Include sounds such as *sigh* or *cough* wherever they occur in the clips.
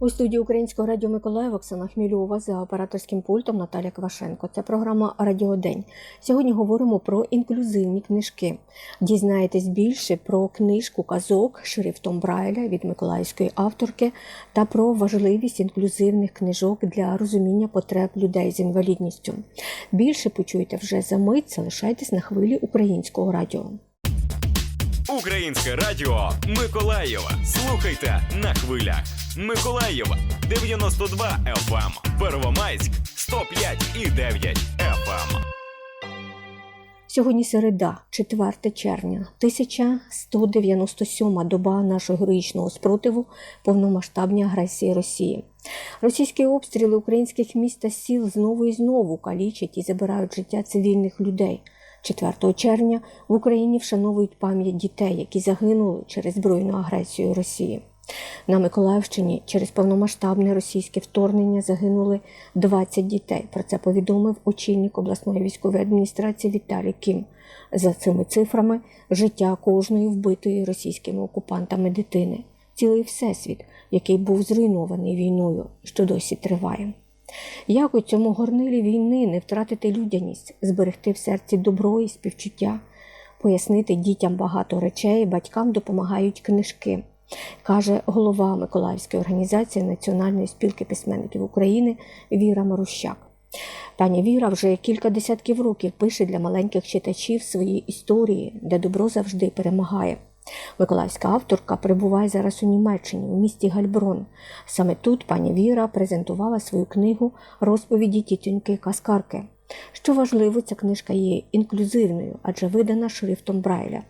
У студії Українського радіо Миколаїв Оксана Хмільова за операторським пультом Наталя Квашенко. Це програма Радіодень. Сьогодні говоримо про інклюзивні книжки. Дізнаєтесь більше про книжку казок шрифтом Брайля від миколаївської авторки та про важливість інклюзивних книжок для розуміння потреб людей з інвалідністю. Більше почуєте вже за мить. Залишайтесь на хвилі українського радіо. Українське радіо Миколаєва. Слухайте на хвилях. Миколаєва 92 FM, Первомайськ 105 і 9 FM. Сьогодні середа, 4 червня, 1197 доба нашого героїчного спротиву повномасштабній агресії Росії. Російські обстріли українських міст та сіл знову і знову калічать і забирають життя цивільних людей. 4 червня в Україні вшановують пам'ять дітей, які загинули через збройну агресію Росії. На Миколаївщині через повномасштабне російське вторгнення загинули 20 дітей. Про це повідомив очільник обласної військової адміністрації Віталій Кім. За цими цифрами життя кожної вбитої російськими окупантами дитини, цілий всесвіт, який був зруйнований війною, що досі триває. Як у цьому горнилі війни не втратити людяність, зберегти в серці добро і співчуття, пояснити дітям багато речей, батькам допомагають книжки, каже голова Миколаївської організації Національної спілки письменників України Віра Марущак. Пані Віра вже кілька десятків років пише для маленьких читачів свої історії, де добро завжди перемагає. Миколаївська авторка перебуває зараз у Німеччині, у місті Гальброн. Саме тут пані Віра презентувала свою книгу розповіді тітоньки Каскарки. Що важливо, ця книжка є інклюзивною, адже видана шрифтом Брайля.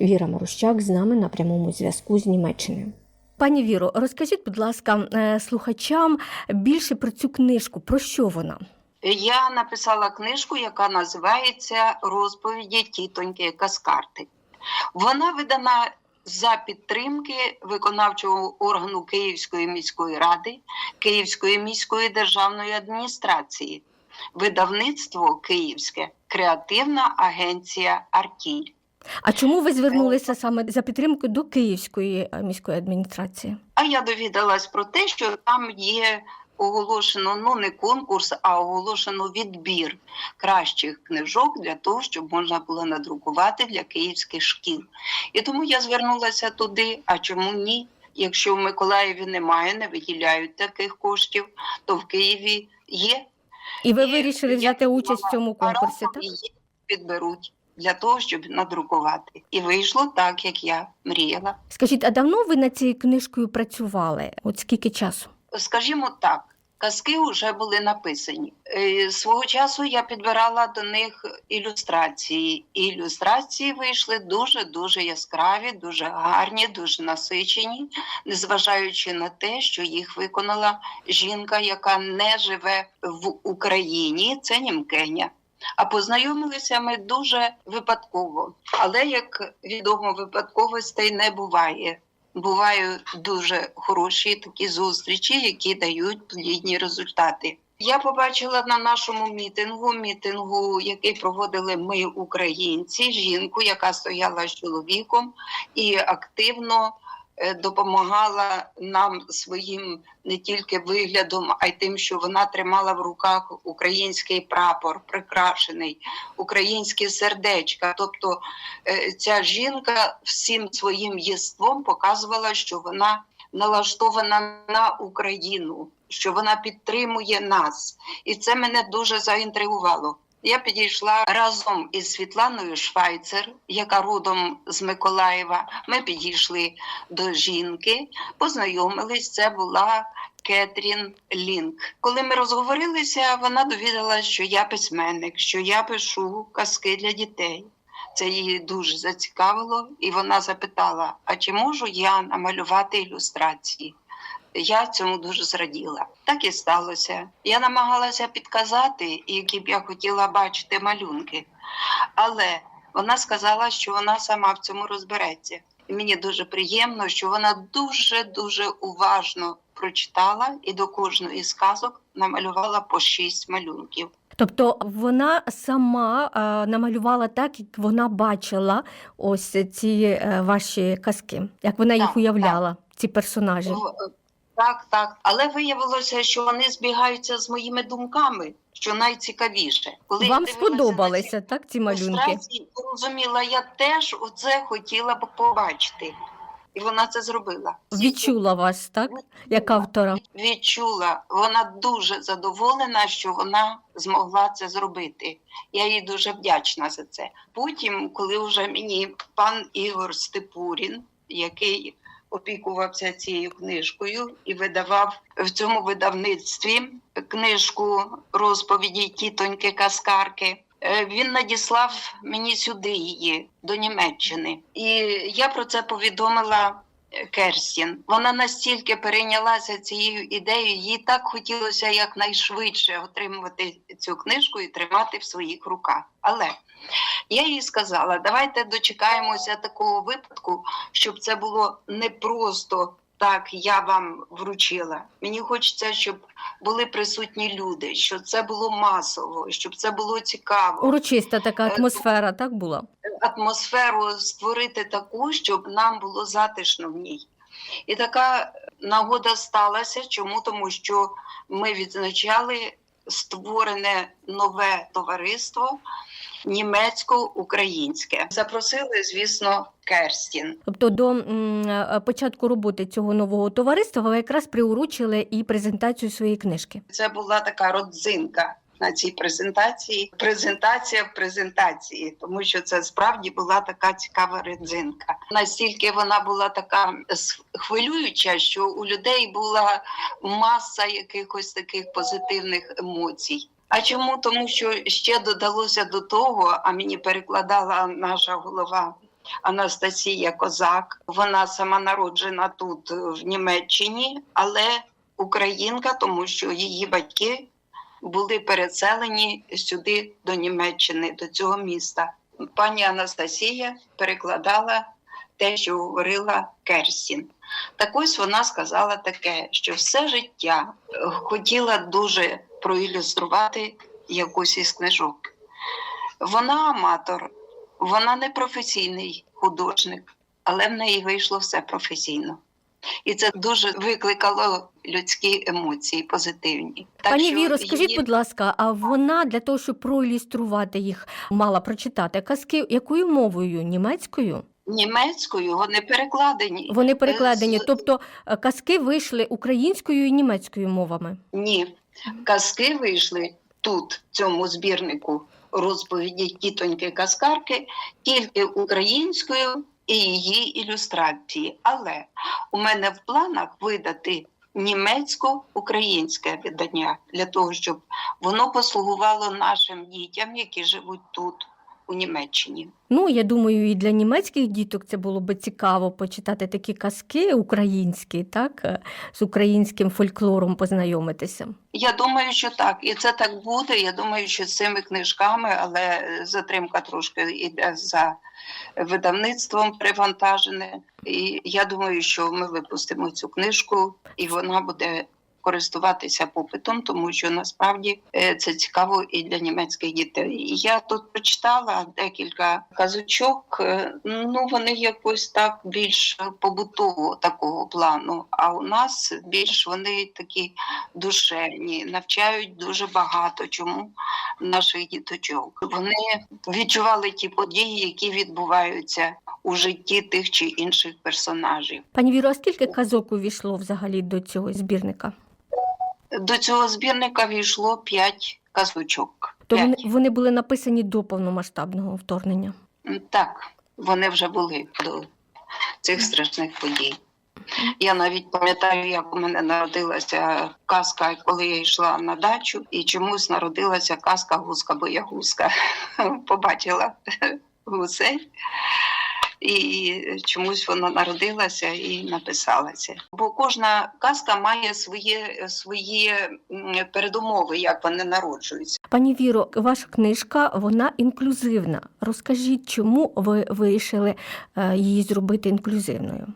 Віра Марущак з нами на прямому зв'язку з Німеччини. Пані Віро, розкажіть, будь ласка, е, слухачам більше про цю книжку. Про що вона? Я написала книжку, яка називається Розповіді тітоньки Каскарти. Вона видана за підтримки виконавчого органу Київської міської ради, Київської міської державної адміністрації, видавництво Київське, креативна агенція Аркіль. А чому ви звернулися саме за підтримкою до Київської е, міської адміністрації? А я довідалась про те, що там є оголошено ну не конкурс, а оголошено відбір кращих книжок для того, щоб можна було надрукувати для київських шкіл. І тому я звернулася туди. А чому ні? Якщо в Миколаєві немає, не виділяють таких коштів, то в Києві є. І ви І вирішили взяти участь в цьому конкурсі, так? її підберуть для того, щоб надрукувати. І вийшло так, як я мріяла. Скажіть, а давно ви над цією книжкою працювали? От скільки часу? Скажімо так, казки вже були написані. Е, Свого часу я підбирала до них ілюстрації. І ілюстрації вийшли дуже дуже яскраві, дуже гарні, дуже насичені, незважаючи на те, що їх виконала жінка, яка не живе в Україні, це німкеня. А познайомилися ми дуже випадково. Але як відомо, випадковостей не буває бувають дуже хороші такі зустрічі, які дають плідні результати. Я побачила на нашому мітингу, мітингу, який проводили ми, українці, жінку, яка стояла з чоловіком і активно допомагала нам своїм не тільки виглядом, а й тим, що вона тримала в руках український прапор, прикрашений, українське сердечка. Тобто е, ця жінка всім своїм єством показувала, що вона налаштована на Україну, що вона підтримує нас, і це мене дуже заінтригувало. Я підійшла разом із Світланою Швайцер, яка родом з Миколаєва. Ми підійшли до жінки, познайомились. Це була Кетрін Лінк. Коли ми розговорилися, вона довідалася, що я письменник, що я пишу казки для дітей. Це її дуже зацікавило, і вона запитала: а чи можу я намалювати ілюстрації? Я цьому дуже зраділа. Так і сталося. Я намагалася підказати, які б я хотіла бачити малюнки, але вона сказала, що вона сама в цьому розбереться. І мені дуже приємно, що вона дуже дуже уважно прочитала і до кожної з казок намалювала по шість малюнків. Тобто вона сама е, намалювала так, як вона бачила ось ці е, ваші казки, як вона їх Так, уявляла, ці персонажі. В- так, так. Але виявилося, що вони збігаються з моїми думками, що найцікавіше. Коли Вам ці сподобалися, так, ці малюнки? я я теж оце хотіла б побачити. І вона це зробила. Відчула вас, так? Як автора. Відчула. Вона дуже задоволена, що вона змогла це зробити. Я їй дуже вдячна за це. Потім, коли вже мені пан Ігор Степурін, який опікувався цією книжкою і видавав в цьому видавництві книжку розповіді тітоньки Каскарки. е, Він надіслав мені сюди її до Німеччини, і я про це повідомила Керстін. Вона настільки перейнялася цією ідеєю, їй так хотілося якнайшвидше отримувати цю книжку і тримати в своїх руках. Але я їй сказала: давайте дочекаємося такого випадку, щоб це було не просто так, я вам вручила. Мені хочеться, щоб були присутні люди, щоб це було масово, щоб це було цікаво Урочиста така атмосфера, так була? Атмосферу створити таку, щоб нам було затишно в ній. І така нагода сталася. Чому? Тому що ми відзначали створене нове товариство німецько-українське. Запросили, звісно, Керстін. Тобто до м, е, початку роботи цього нового товариства ви якраз приурочили і презентацію своєї книжки. Це була така родзинка. На цій презентації презентація в презентації, тому що це справді була така цікава родзинка. Настільки вона була така хвилююча, що у людей була маса якихось таких позитивних емоцій. А чому? Тому що ще додалося до того, а мені перекладала наша голова Анастасія Козак. Вона сама народжена тут в Німеччині, але українка, тому що її батьки були переселені сюди до Німеччини, до цього міста. Пані Анастасія перекладала те, що говорила Керсін. Так ось вона сказала таке, що все життя хотіла дуже проілюструвати якусь із книжок. Вона аматор, вона не професійний художник, але в неї вийшло все професійно. І це дуже викликало людські емоції позитивні. Так Пані Віро, скажіть, її- будь ласка, а вона для того, щоб проілюструвати їх, мала прочитати казки якою мовою? Німецькою? німецькою вони перекладені. Вони перекладені, тобто е, казки вийшли українською і німецькою мовами. Ні, казки вийшли тут, в цьому збірнику розповіді тітоньки Каскарки, тільки українською і її ілюстрації. Але у мене в планах видати німецько-українське видання для того, щоб воно послугувало нашим дітям, які живуть тут, у Німеччині. Ну, я думаю, і для німецьких діток це було би цікаво почитати такі казки українські, так, е, з українським фольклором познайомитися. Я думаю, що так, і це так буде. Я думаю, що з цими книжками, але е, затримка трошки йде за видавництвом привантажене. І я думаю, що ми випустимо цю книжку, і вона буде користуватися попитом, тому що насправді е, це цікаво і для німецьких дітей. Я тут прочитала декілька казочок. е, Ну вони якось так більш побутового такого плану. А у нас більш вони такі душевні, навчають дуже багато чому наших діточок. Вони відчували ті події, які відбуваються у житті тих чи інших персонажів. Пані Віро, а скільки казок увійшло взагалі до цього збірника? До цього збірника війшло п'ять казочок. То вони, вони були написані до повномасштабного вторгнення. Так, вони вже були до цих страшних подій. Я навіть пам'ятаю, як у мене народилася казка, коли я йшла на дачу, і чомусь народилася казка гуска боягузка. *laughs* Побачила *laughs* гусей, і чомусь вона народилася і написалася. Бо кожна казка має своє, свої передумови, як вони народжуються. Пані Віро, ваша книжка вона інклюзивна. Розкажіть, чому ви вирішили е, її зробити інклюзивною?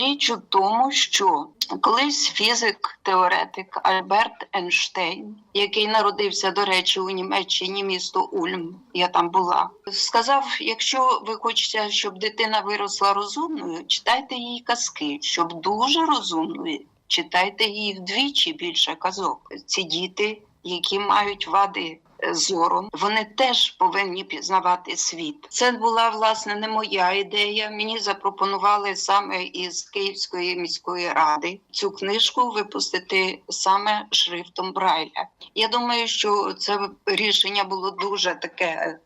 Річ у тому, що колись фізик-теоретик Альберт Ейнштейн, який народився, до речі, у Німеччині, місто Ульм, я там була, сказав: якщо ви хочете, щоб дитина виросла розумною, читайте їй казки, щоб дуже розумною читайте їй вдвічі більше казок. Ці діти, які мають вади е, зору, вони теж повинні пізнавати світ. Це була власне не моя ідея. Мені запропонували саме із Київської міської ради цю книжку випустити саме шрифтом Брайля. Я думаю, що це рішення було дуже таке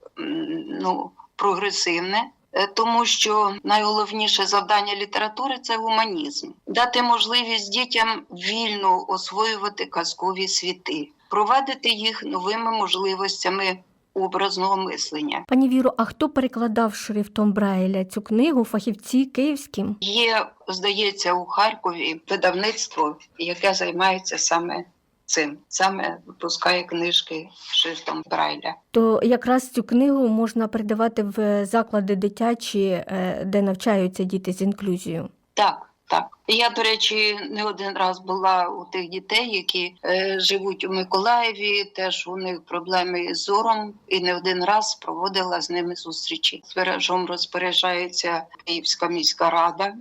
ну прогресивне. Е, Тому що найголовніше завдання літератури це гуманізм, дати можливість дітям вільно освоювати казкові світи, провадити їх новими можливостями образного мислення. Пані Віро, а хто перекладав шрифтом Брайля цю книгу? Фахівці київські? Є, здається, у Харкові видавництво, яке займається саме цим, саме випускає книжки шрифтом Брайля. То якраз цю книгу можна передавати в заклади дитячі, е, де навчаються діти з інклюзією. Так, так. Я, до речі, не один раз була у тих дітей, які е, живуть у Миколаєві. Теж у них проблеми з зором, і не один раз проводила з ними зустрічі. Збережом розпоряджається Київська міська рада.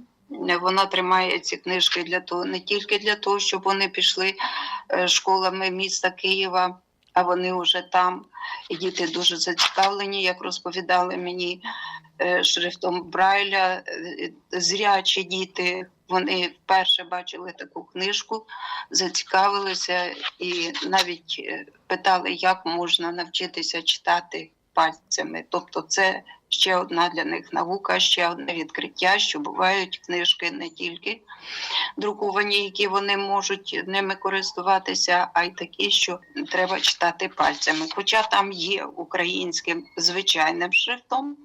Вона тримає ці книжки для того, не тільки для того, щоб вони пішли е, школами міста Києва, а вони вже там. І діти дуже зацікавлені, як розповідали мені е, шрифтом Брайля. Е, Зрячі діти вони вперше бачили таку книжку, зацікавилися і навіть питали, як можна навчитися читати пальцями. Тобто, це ще одна для них наука, ще одне відкриття, що бувають книжки не тільки друковані, які вони можуть ними користуватися, а й такі, що треба читати пальцями. Хоча там є українським звичайним шрифтом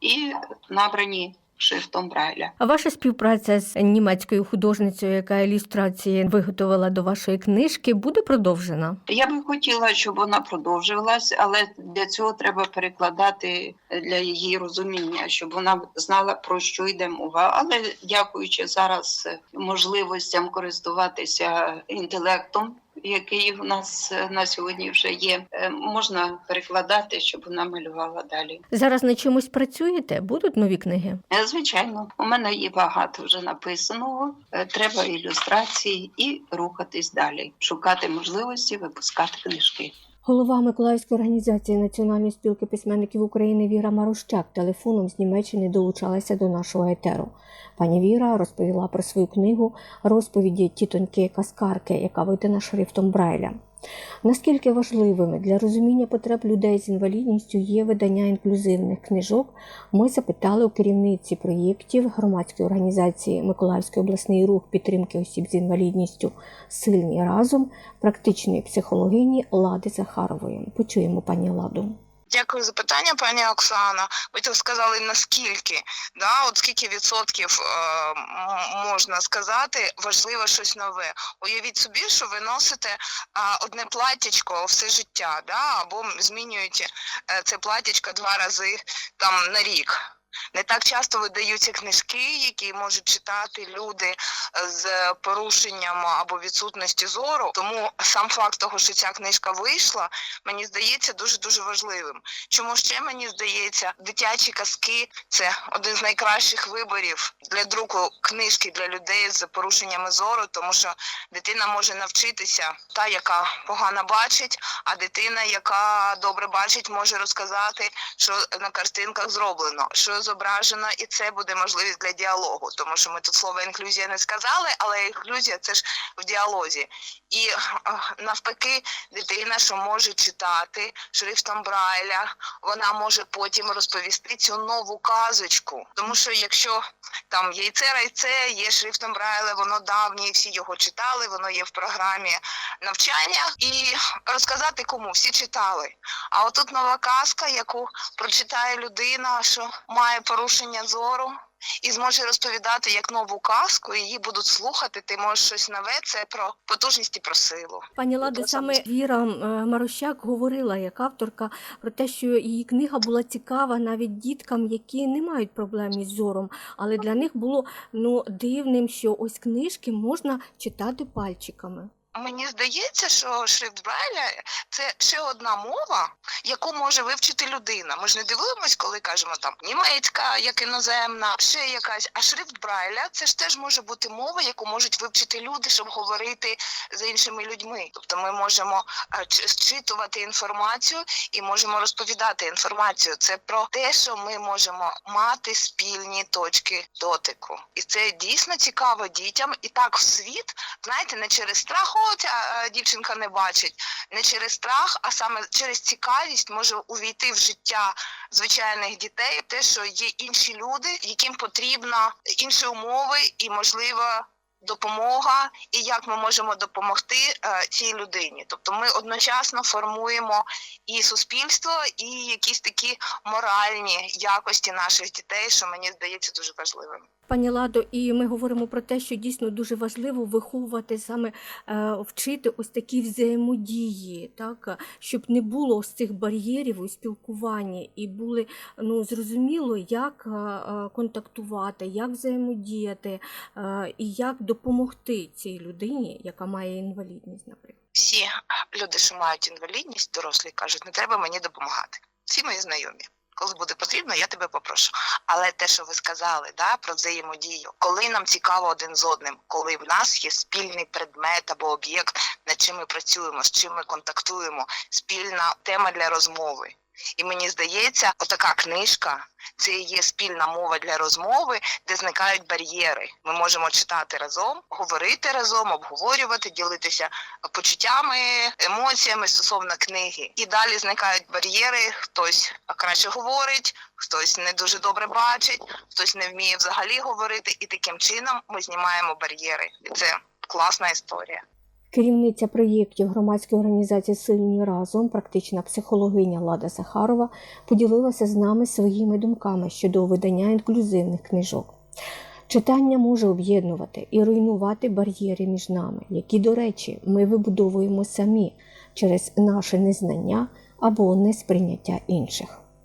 і набрані шрифтом Брайля. А ваша співпраця з німецькою художницею, яка ілюстрації виготовила до вашої книжки, буде продовжена? Я би хотіла, щоб вона продовжувалась, але для цього треба перекладати для її розуміння, щоб вона знала про що йде мова. Але дякуючи зараз можливостям користуватися інтелектом, який у нас е, на сьогодні вже є, е, можна перекладати, щоб вона малювала далі. Зараз на чомусь працюєте? Будуть нові книги? Е, Звичайно, у мене є багато вже написаного. Треба ілюстрації і рухатись далі, шукати можливості випускати книжки. Голова Миколаївської організації Національної спілки письменників України Віра Марущак телефоном з Німеччини долучалася до нашого етеру. Пані Віра розповіла про свою книгу розповіді тітоньки Каскарки, яка видана шрифтом Брайля. Наскільки важливими для розуміння потреб людей з інвалідністю є видання інклюзивних книжок, ми запитали у керівниці проєктів громадської організації Миколаївський обласний рух підтримки осіб з інвалідністю Сильні разом практичної психологині Лади Захарової. Почуємо пані Ладу. Дякую за питання, пані Оксана. Ви так сказали наскільки, да, от скільки відсотків е, можна сказати, важливо щось нове. Уявіть собі, що ви носите е, одне платтячко все життя, да, або змінюєте е, це платтячко два рази там на рік. Не так часто видаються книжки, які можуть читати люди е, з порушенням або відсутності зору. Тому сам факт того, що ця книжка вийшла, мені здається дуже дуже важливим. Чому ще мені здається, дитячі казки це один з найкращих виборів для друку книжки для людей з порушеннями зору, тому що дитина може навчитися, та яка погано бачить, а дитина, яка добре бачить, може розказати, що на картинках зроблено, що зображено, і це буде можливість для діалогу, тому що ми тут слово інклюзія не сказали, але інклюзія це ж в діалозі. І навпаки, дитина, що може читати шрифтом Брайля, вона може потім розповісти цю нову казочку. Тому що якщо там яйце райце є шрифтом Брайля, воно давнє, всі його читали, воно є в програмі навчання, і розказати кому всі читали. А отут нова казка, яку прочитає людина, що має порушення зору. І зможе розповідати як нову казку, її будуть слухати. Ти можеш щось нове. Це про потужність і про силу. Пані Ладо, саме Віра е, Марощак говорила як авторка про те, що її книга була цікава навіть діткам, які не мають проблем із зором, але для них було ну дивним, що ось книжки можна читати пальчиками. Мені здається, що шрифт Брайля це ще одна мова, яку може вивчити людина. Ми ж не дивимось, коли кажемо там німецька, як іноземна, ще якась. А шрифт Брайля це ж теж може бути мова, яку можуть вивчити люди, щоб говорити з іншими людьми. Тобто ми можемо е, зчитувати інформацію і можемо розповідати інформацію. Це про те, що ми можемо мати спільні точки дотику, і це дійсно цікаво дітям. І так в світ, знаєте, не через страх, ця е, дівчинка не бачить, не через страх, а саме через цікавість може увійти в життя звичайних дітей. Те, що є інші люди, яким потрібно інші умови і можливо. Допомога і як ми можемо допомогти е, цій людині, тобто ми одночасно формуємо і суспільство, і якісь такі моральні якості наших дітей, що мені здається дуже важливим. Пані Ладо, і ми говоримо про те, що дійсно дуже важливо виховувати саме е, вчити ось такі взаємодії, так щоб не було ось цих бар'єрів у спілкуванні, і були ну зрозуміло, як е, е, контактувати, як взаємодіяти, і як допомогти цій людині, яка має інвалідність, наприклад. Всі люди, що мають інвалідність, дорослі кажуть, не треба мені допомагати. Всі мої знайомі. Коли буде потрібно, я тебе попрошу. Але те, що ви сказали, да, про взаємодію, коли нам цікаво один з одним, коли в нас є спільний предмет або об'єкт, над чим ми працюємо, з чим ми контактуємо, спільна тема для розмови. І мені здається, отака книжка це є спільна мова для розмови, де зникають бар'єри. Ми можемо читати разом, говорити разом, обговорювати, ділитися почуттями, емоціями стосовно книги. І далі зникають бар'єри. Хтось краще говорить, хтось не дуже добре бачить, хтось не вміє взагалі говорити. І таким чином ми знімаємо бар'єри. І це класна історія. Керівниця проєктів громадської організації Сильні разом, практична психологиня Лада Сахарова, поділилася з нами своїми думками щодо видання інклюзивних книжок. Читання може об'єднувати і руйнувати бар'єри між нами, які, до речі, ми вибудовуємо самі через наше незнання або несприйняття інших.